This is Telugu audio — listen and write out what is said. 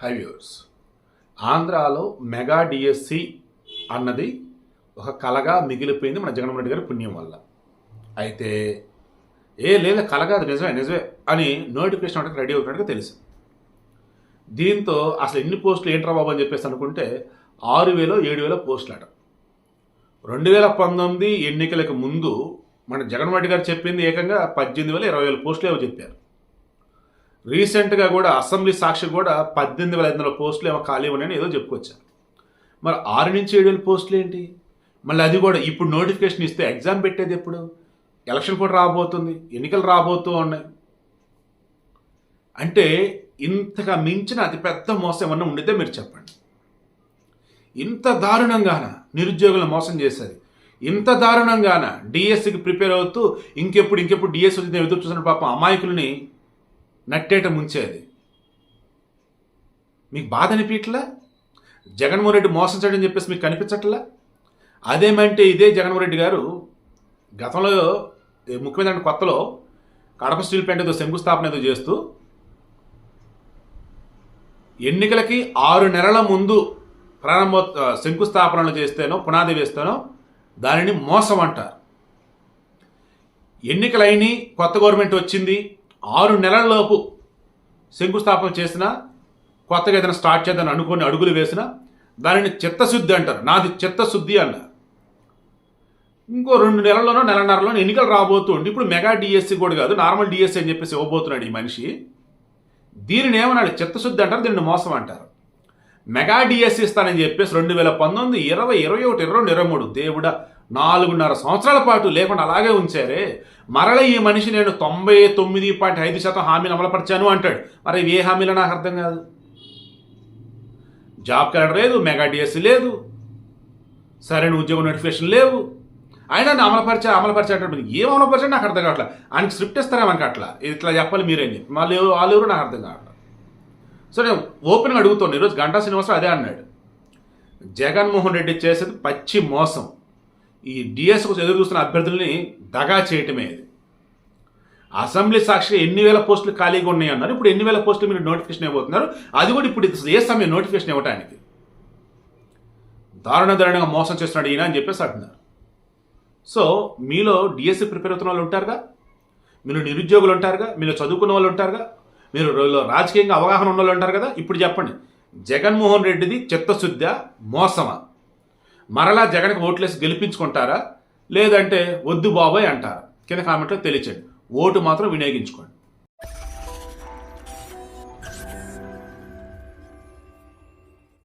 హై వ్యూవర్స్ ఆంధ్రాలో మెగా డిఎస్సి అన్నది ఒక కలగా మిగిలిపోయింది మన జగన్మోహన్ రెడ్డి గారి పుణ్యం వల్ల. అయితే ఏ లేదా కలగా అది నిజమే నిజమే అని నోటిఫికేషన్ అంటే రెడీ అవుతున్నట్టుగా తెలుసు. దీంతో అసలు ఎన్ని పోస్టులు ఏంట్రా బాబు అని చెప్పేసి అనుకుంటే ఆరు వేలో ఏడు వేల పోస్టులు అట రెండు వేల పంతొమ్మిది ఎన్నికలకు ముందు మన జగన్మోహన్ రెడ్డి గారు చెప్పింది ఏకంగా పద్దెనిమిది వేల ఇరవై వేల పోస్టులు ఏవో చెప్పారు. రీసెంట్గా కూడా అసెంబ్లీ సాక్షి కూడా పద్దెనిమిది వేల ఐదు వందల పోస్టులు ఏమో ఖాళీ ఉన్నాయని ఏదో చెప్పుకొచ్చారు మరి ఆరు నుంచి ఏడు వేల పోస్టులు ఏంటి? మళ్ళీ అది కూడా ఇప్పుడు నోటిఫికేషన్ ఇస్తే ఎగ్జామ్ పెట్టేది ఎప్పుడు? ఎలక్షన్ కూడా రాబోతుంది ఎన్నికలు రాబోతూ ఉన్నాయి. అంటే ఇంతగా మించిన అతిపెద్ద మోసం ఏమన్నా ఉండితే మీరు చెప్పండి. ఇంత దారుణంగాన నిరుద్యోగులను మోసం చేసేది? ఇంత దారుణంగాన డిఎస్సికి ప్రిపేర్ అవుతూ ఇంకెప్పుడు ఇంకెప్పుడు డిఎస్సి వచ్చి ఎదురు చూసిన పాపం అమాయకుల్ని నట్టేట ముంచేది మీకు బాధ అనిపించట్లా? జగన్మోహన్ రెడ్డి మోసం చేయడం చెప్పేసి మీకు కనిపించట్లా? అదేమంటే ఇదే జగన్మోహన్ రెడ్డి గారు గతంలో ముఖ్యమంత్రి కొత్తలో కడప స్టీల్ ప్లాంట్ ఏదో శంకుస్థాపన ఏదో చేస్తూ ఎన్నికలకి ఆరు నెలల ముందు ప్రారంభ శంకుస్థాపనలు చేస్తేనో పునాది వేస్తేనో దానిని మోసం అంటారు. ఎన్నికలైన కొత్త గవర్నమెంట్ వచ్చింది ఆరు నెలలలోపు శంకుస్థాపన చేసినా కొత్తగా ఏదైనా స్టార్ట్ చేద్దాం అనుకుని అడుగులు వేసినా దానిని చిత్తశుద్ధి అంటారు. నాది చిత్తశుద్ధి అన్న ఇంకో రెండు నెలల్లోనో నెలన్నరలోనో ఎన్నికలు రాబోతుంది ఇప్పుడు మెగా డిఎస్సి కూడా కాదు నార్మల్ డిఎస్సి అని చెప్పేసి ఇవ్వబోతున్నాడు ఈ మనిషి. దీనిని ఏమన్నాడు చిత్తశుద్ధి అంటారు దీనిని మోసం అంటారు. మెగా డిఎస్సి ఇస్తానని చెప్పేసి రెండు వేల పంతొమ్మిది ఇరవై ఇరవై ఒకటి ఇరవై రెండు ఇరవై మూడు దేవుడా నాలుగున్నర సంవత్సరాల పాటు లేకుండా అలాగే ఉంచారే. మరల ఈ మనిషి నేను తొంభై తొమ్మిది పాయింట్ ఐదు శాతం హామీలు అమలుపరిచాను అంటాడు. మరి ఏ హామీలో నాకు అర్థం కాదు. జాబ్ క్యాలెండర్ లేదు మెగా డిఎస్సి లేదు సరైన ఉద్యోగ నోటిఫికేషన్ లేవు. అయినా నా అమలుపరిచా అమలుపరిచేటప్పుడు ఏం అమలుపరిచా నాకు అర్థం కావట్లేదు ఆయనకి స్క్రిప్ట్ ఇస్తారా మనకి అట్లా? ఇట్లా చెప్పాలి మీరేం చెప్పి మళ్ళీ ఎవరు వాళ్ళు ఎవరు నాకు అర్థం కావట్లేదు సో నేను ఓపెన్గా అడుగుతాను ఈరోజు గంటా శ్రీనివాసరావు అదే అన్నాడు. జగన్మోహన్ రెడ్డి చేసేది పచ్చి మోసం. ఈ డిఎస్ కోసం ఎదురు చూస్తున్న అభ్యర్థుల్ని దగా చేయటమే ఇది. అసెంబ్లీ సాక్షిగా ఎన్ని వేల పోస్టులు ఖాళీగా ఉన్నాయి అన్నారు. ఇప్పుడు ఎన్ని వేల పోస్టులు మీరు నోటిఫికేషన్ ఇవ్వబోతున్నారు? అది కూడా ఇప్పుడు ఏ సమయం నోటిఫికేషన్ ఇవ్వడానికి దారుణ దారుణంగా మోసం చేస్తున్నాడు ఈయన అని చెప్పేసి అంటున్నారు. సో మీలో డిఎస్సి ప్రిపేర్ అవుతున్న వాళ్ళు ఉంటారుగా? మీరు నిరుద్యోగులు ఉంటారుగా? మీరు చదువుకున్న వాళ్ళు ఉంటారుగా? మీరు రాజకీయంగా అవగాహన ఉన్న వాళ్ళు ఉంటారు కదా? ఇప్పుడు చెప్పండి. జగన్మోహన్ రెడ్డిది చిత్తశుద్ధ మోసమా? మరలా జగన్కి ఓట్లేసి గెలిపించుకుంటారా? లేదంటే వద్దు బాబాయ్ అంటారా? కింద కామెంట్లో తెలియచండి ఓటు మాత్రం వినియోగించుకోండి.